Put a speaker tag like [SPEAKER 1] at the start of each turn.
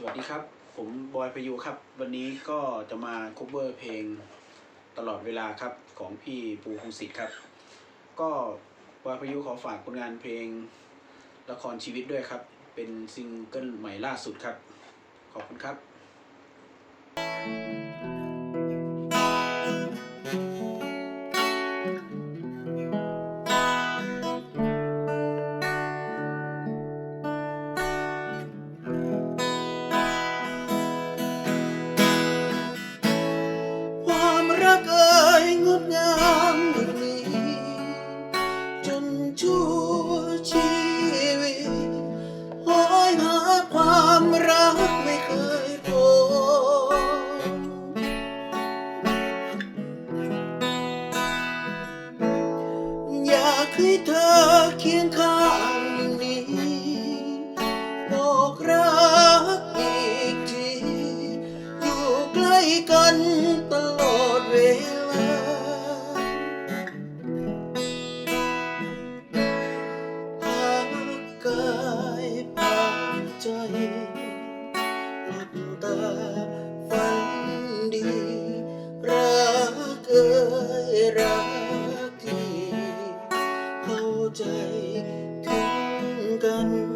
[SPEAKER 1] สวัสดีครับ ผมบอยพายุครับ วันนี้ก็จะมาโคพเปอร์เพลงตลอดเวลาครับของพี่ปูคงศิษย์ครับ ก็บอยพายุขอฝากผลงานเพลงละครชีวิตด้วยครับ เป็นซิงเกิลใหม่ล่าสุดครับ ขอบคุณครับ
[SPEAKER 2] อยากให้เธอเคียงข้างอย่างนี้บอกรักอีกที อยู่ใกล้กันตลอดเวลาพักกายพักใจหลับตาฝันดี รักเอ่ยรัก open.